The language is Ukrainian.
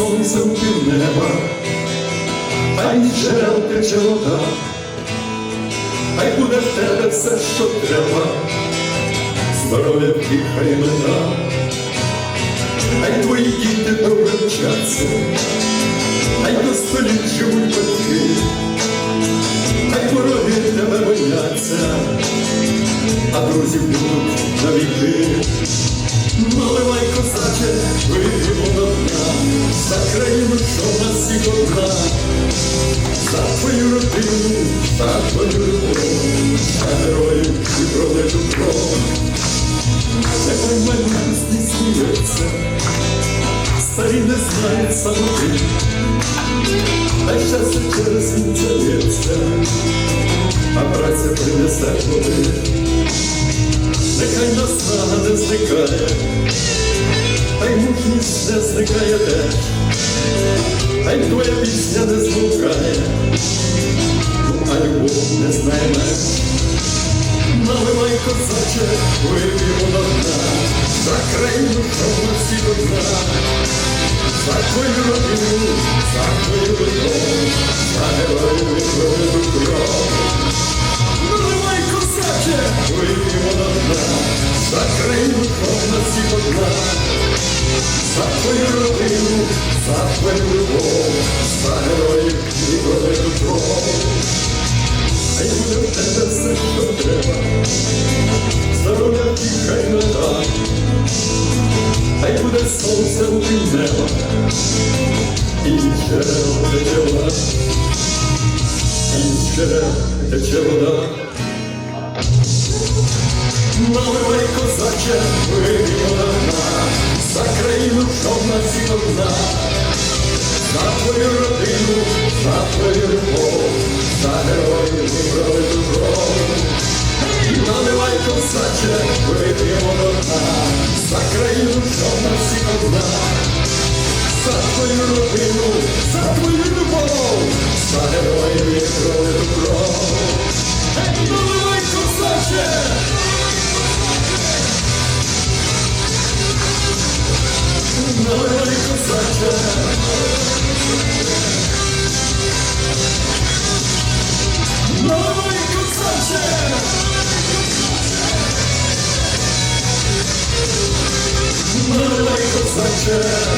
сонцем пів неба, хай від джерел тече вода, хай буде в тебе все, що треба, здоров'я хай мета, хай твої діти добре вчаться, хай до століть живуть батьки, хай вороги тебе бояться, а друзі будуть навіки. Наливай козаче, вийди за країну, що в нас всіх одна, за твою родину, за твою любов, за героїв і пролиту кров. Нехай не сміється, старі не знають самоти, та щастя через вінця лється, а праця принесе плоди. Нехай наснага не зникає, не зникає теж, хай твоя пісня не змукає, ну а любов не знає меж. Наливай козаче, вип'ємо до дна, за країну, що в нас всіх одна, за твою родину, за твою любов, за героїв і кров. За твою родину, за твою любов, за героїв і пролиту кров. Хай буде в тебе все, що треба, здоров'я і хай мета, хай буде сонце у неба, і джерел тече вода, і джерел тече вода. Наливай козаче, вип'ємо за твою родину, за твою любов, за героїв і пролиту кров. Наливай козаче, вип'ємо до дна, за країну, що в нас всіх одна, за твою родину, за твою любов, за героїв і пролиту кров. Наливай козаче! Наливай козаче! Yeah.